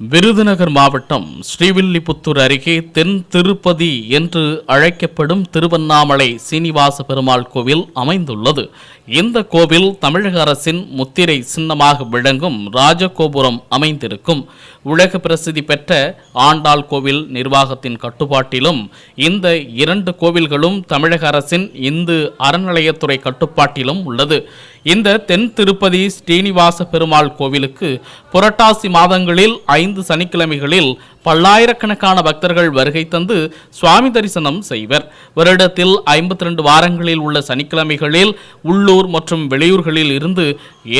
விருதுநகர் மாவட்டம் ஸ்ரீவில்லிபுத்தூர் அருகே தென் திருப்பதி என்று அழைக்கப்படும் திருவண்ணாமலை சீனிவாச பெருமாள் கோவில் அமைந்துள்ளது. இந்த கோவில் தமிழக அரசின் முத்திரை சின்னமாக விளங்கும் ராஜகோபுரம் அமைந்திருக்கும். உலக பிரசித்தி பெற்ற ஆண்டாள் கோவில் நிர்வாகத்தின் கட்டுப்பாட்டிலும் இந்த இரண்டு கோவில்களும் தமிழக அரசின் இந்து அறநிலையத்துறை கட்டுப்பாட்டிலும் உள்ளது. இந்த தென் திருப்பதி ஸ்ரீனிவாச பெருமாள் கோவிலுக்கு புரட்டாசி மாதங்களில் ஐந்து சனிக்கிழமைகளில் பல்லாயிரக்கணக்கான பக்தர்கள் வருகை தந்து சுவாமி தரிசனம் செய்வர். வருடத்தில் ஐம்பத்தி ரெண்டு வாரங்களில் உள்ள சனிக்கிழமைகளில் உள்ளூர் மற்றும் வெளியூர்களில் இருந்து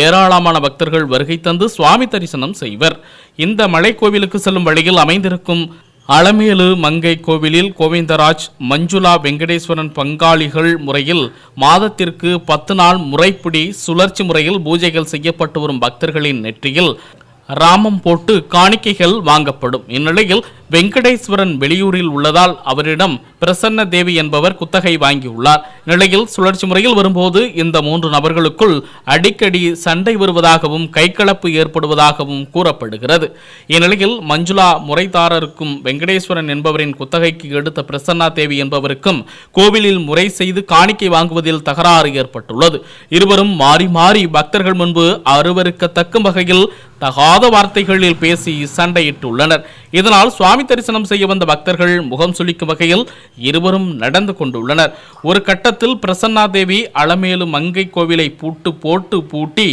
ஏராளமான பக்தர்கள் வருகை தந்து சுவாமி தரிசனம் செய்வர். இந்த மலைக்கோவிலுக்கு செல்லும் வழியில் அமைந்திருக்கும் அளமேலு மங்கை கோவிலில் கோவிந்தராஜ் மஞ்சுளா வெங்கடேஸ்வரன் பங்காளிகள் முறையில் மாதத்திற்கு பத்து நாள் முறைப்படி சுழற்சி முறையில் பூஜைகள் செய்யப்பட்டு வரும் பக்தர்களின் நெற்றியில் ராமம் போட்டு காணிக்கைகள் வாங்கப்படும். இந்நிலையில் வெங்கடேஸ்வரன் வெளியூரில் உள்ளதால் அவரிடம் பிரசன்ன தேவி என்பவர் குத்தகை வாங்கியுள்ளார். நிலையில் சுழற்சி முறையில் வரும்போது இந்த மூன்று நபர்களுக்குள் அடிக்கடி சண்டை வருவதாகவும் கைகலப்பு ஏற்படுவதாகவும் கூறப்படுகிறது. இந்நிலையில் மஞ்சுளா முறைதாரருக்கும் வெங்கடேஸ்வரன் என்பவரின் குத்தகைக்கு எடுத்த பிரசன்னா தேவி என்பவருக்கும் கோவிலில் முறை செய்து காணிக்கை வாங்குவதில் தகராறு ஏற்பட்டுள்ளது. இருவரும் மாறி மாறி பக்தர்கள் முன்பு அருவருக்கத்தக்கும் வகையில் தகாத வார்த்தைகளில் பேசி சண்டையிட்டுள்ளனர். இதனால் சுவாமி தரிசனம் செய்ய வந்த பக்தர்கள் முகம் சுளிக்கும் வகையில் இருவரும் நடந்து கொண்டுள்ளனர். ஒரு கட்டத்தில் பிரசன்னா தேவி அளமேலு மங்கை கோவிலை பூட்டு போட்டு பூட்டி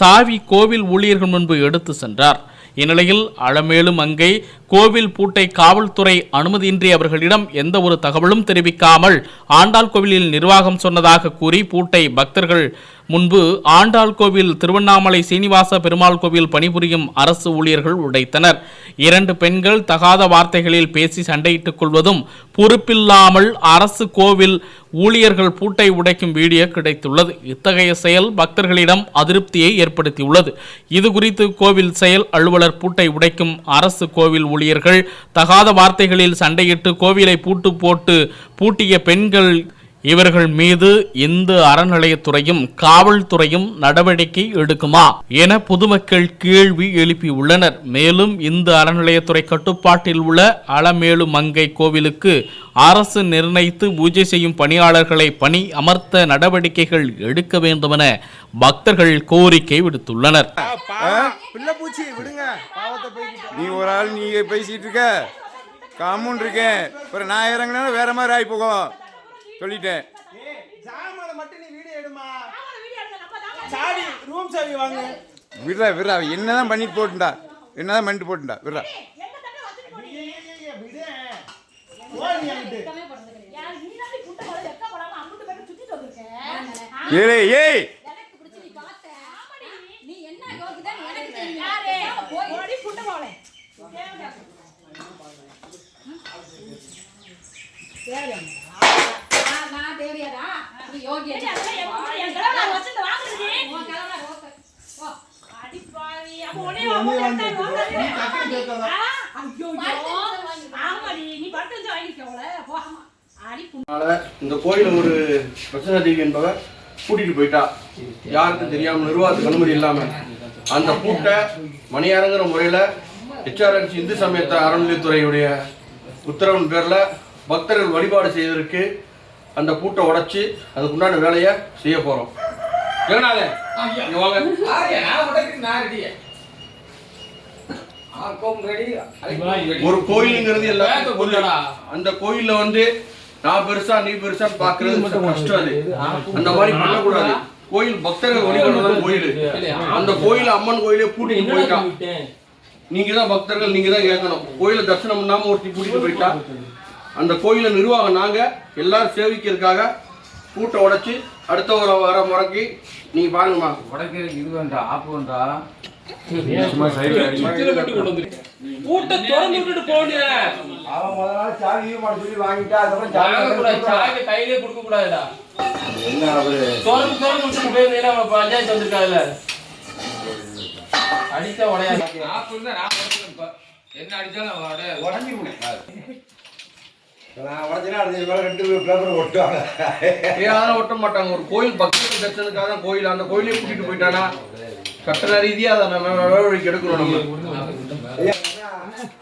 சாவி கோவில் ஊழியர்கள் முன்பு எடுத்து சென்றார். இந்நிலையில் அளமேலு மங்கை கோவில் பூட்டை காவல்துறை அனுமதியின்றி அவர்களிடம் எந்த ஒரு தகவலும் தெரிவிக்காமல் ஆண்டாள் கோவிலில் நிர்வாகம் சொன்னதாக கூறி பூட்டை பக்தர்கள் முன்பு ஆண்டாள் கோவில் திருவண்ணாமலை சீனிவாச பெருமாள் கோவில் பணிபுரியும் அரசு ஊழியர்கள் உடைத்தனர். இரண்டு பெண்கள் தகாத வார்த்தைகளில் பேசி சண்டையிட்டுக் கொள்வதும் பொறுப்பில்லாமல் அரசு கோவில் ஊழியர்கள் பூட்டை உடைக்கும் வீடியோ கிடைத்துள்ளது. இத்தகைய செயல் பக்தர்களிடம் அதிருப்தியை ஏற்படுத்தியுள்ளது. இது குறித்து கோவில் செயல் அலுவலர் பூட்டை உடைக்கும் அரசு கோவில் ஊழியர்கள் தகாத வார்த்தைகளில் சண்டையிட்டு கோவிலை பூட்டு போட்டு பூட்டிய பெண்கள் இவர்கள் மீது இந்து அறநிலையத்துறையும் காவல்துறையும் நடவடிக்கை எடுக்குமா என பொதுமக்கள் கேள்வி எழுப்பியுள்ளனர். மேலும் இந்து அறநிலையத்துறை கட்டுப்பாட்டில் உள்ள அலமேலு மங்கை கோவிலுக்கு அரசு நிர்ணயித்து பூஜை செய்யும் பணியாளர்களை பணி அமர்த்த நடவடிக்கைகள் எடுக்க வேண்டுமென பக்தர்கள் கோரிக்கை விடுத்துள்ளனர். நீ ஒரு ஆள் நீ பேசிட்டு இருக்க. காமூன் இருக்கேன். அப்புறம் நான் இறங்கினா வேற மாதிரி ஆகி போகும். சொல்லிட்டேன். ஜாமால மட்டும் நீ வீடியோ எடுமா சாவி ரூம் சாவி வாங்க. விடுறா விடுறா. என்னதான் பண்ணிட்டு போட்டுண்டா? என்னதான் பண்ணிட்டு போட்டுண்டா? விடுறா. ஏய் ஏய் நீ என்ன யோகிதான் எனக்கு தெரியும் போய் ஓடி புட்டு போலே நான் தேவையாடா நீ யோகியா நீ இந்த கோயில ஒரு பிரச்சனை தேவி என்பவர் கூட்டிட்டு போயிட்டா. யாருக்கும் தெரியாம நிர்வாகத்துக்கு அனுமதி இல்லாம. அந்த பூட்டை மணியாரங்கிற முறையில ஹெச்ஆர்என்சி இந்து சமயத்த அறநிலையத்துறையுடைய உத்தரவின் பேர்ல பக்தர்கள் வழிபாடு செய்வதற்கு அந்த பூட்டை உடைச்சு அதுக்குண்டான வேலையை செய்ய போறோம். ஜெகநாதன் இங்க வாங்க. ஒரு கோயிலுங்கிறது பொது. அந்த கோயில்ல வந்து நான் பெருசா நீ பெருசா பாக்குறது கஷ்டம் அது. அந்த மாதிரி பண்ணக்கூடாது. கோயில் பக்தர்கள் வழிபடுறது கோயில். அந்த கோயில் அம்மன் கோயிலே பூட்டிட்டு போயிட்டான். நீங்க தான் பக்தர்கள் நீங்க தான் கேட்கணும் கோயில தரிசனம் பண்ணாம ஒருத்தி கூட்டிட்டு போயிட்டா. அந்த கோயில நிர்வாகம் நாங்க எல்லாரும் சேவிக்கிறதுக்காக பூட்டை உடைச்சு அடுத்த ஒரு வர முறைக்கு நீங்க பாருங்கம்மா. உடைக்கிறதுக்கு இது வேண்டாம் ஆப்பு வேண்டாம் பூட்டை திறந்து விட்டுட்டு போனியா அவன் முத நாள் சாவி ஈவு பண்ண சொல்லி வாங்கிட்டா அதுக்கப்புறம் சாவி கையிலே கொடுக்க கூடாதுடா. என்ன அவரு? திறந்து திறந்து விட்டுட்டு போயிருந்தீங்கன்னா பஞ்சாயத்து வந்திருக்காதுல்ல உடையாது. இப்ப. என்ன அடிச்சாலும் அவன் உடைய- உடஞ்சி நான் உடஞ்சினா அடுத்த மேல ரெண்டு பேப்பர் ஒட்டுவாங்க. யாரும் ஒட்ட மாட்டாங்க. ஒரு கோயில் பக்தர்கள் தரிசனத்துக்காக தான் கோயில் அந்த கோயிலே கூட்டிட்டு போயிட்டானா? சட்ட ரீதியா அதை நம்ம நடவடிக்கை எடுக்கணும் நம்ம?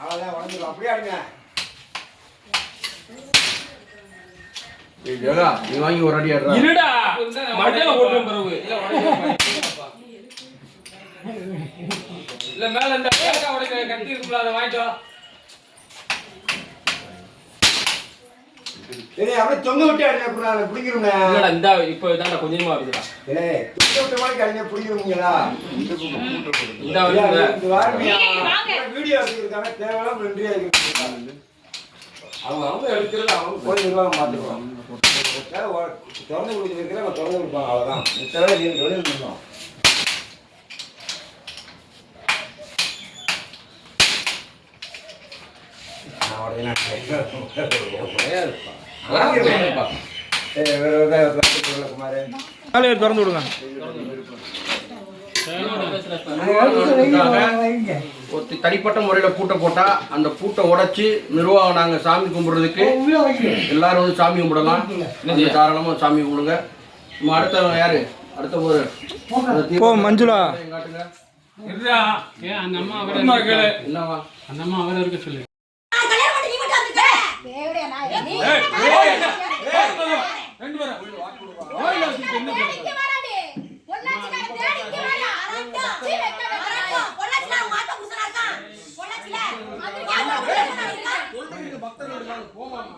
அவ்வளவுதான் உடஞ்சிரும். அப்படியே அடிங்க. நீ வாங்கி ஒரு அடி ஆடுறா. இருடா. மண்டையில ஓட்டும் பிறகு. இல்ல மேல இந்த கட்டி இருக்குல்ல அதை வாங்கிட்டு ஏய், அப்படியே தொங்க விட்டு அடிங்க. இல்லடா இந்த இப்ப இதான்டா கொஞ்சமா வருதுடா ஏய், தொங்க விட்ட மாதிரி அடிங்க? இந்த வாரம்யா, வாங்க. வீடியோ எடுக்கிறதுக்காக தேவையில்லாம நன்றியா இருக்கிறது. அவங்க அவங்க எடுக்கிறது அவங்க போய் நிர்வாகம் ஒரு திறந்து கொடுக்குறதுக்கு அவங்க திறந்து கொடுப்பாங்க, அவ்வளவுதான். மித்தபடி நீங்க வெளியில நின்னோம். நான் உடனே நான் ஏய், வேற ஒரு இதை திறந்து திறந்து விடுங்க தனிப்பட்ட முறையில பூட்டை போட்டா அந்த பூட்டை உடைச்சு நிர்வாகம் நாங்க சாமி கும்பிடுறதுக்கு எல்லாரும் வந்து சாமி கும்பிடலாம் தாராளமா சாமி கும்பிடுங்க நம்ம அடுத்த யாரு அடுத்த ஒரு மஞ்சுளா. என்னவா அந்த அம்மா அவரை இருக்க சொல்லு.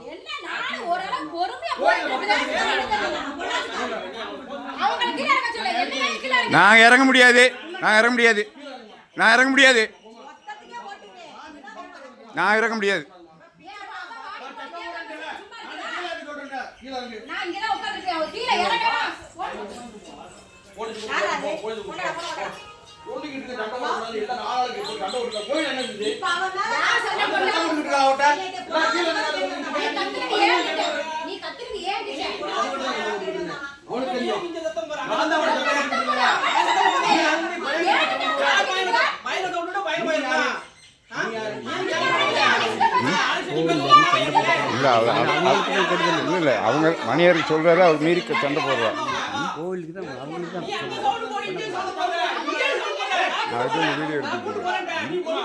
என்ன இருக்க நாங்க இறங்க முடியாது. நான் இறங்க முடியாது. நான் இறங்க முடியாது. நான் இறங்க முடியாது. நான் இங்க தான் உட்கார்ந்திருக்கேன் கீழ இறங்கணும் யாரா அது? போடா போடா இப்ப அவன் மேல யார் சண்டை போட்டா நீ இல்ல இல்ல இல்ல அவங்க மணியர் சொல்றாரு அவர் மீறி சண்டை போடுறாரு. நான் அதுக்கு வீடியோ எடுத்துக்கிறேன்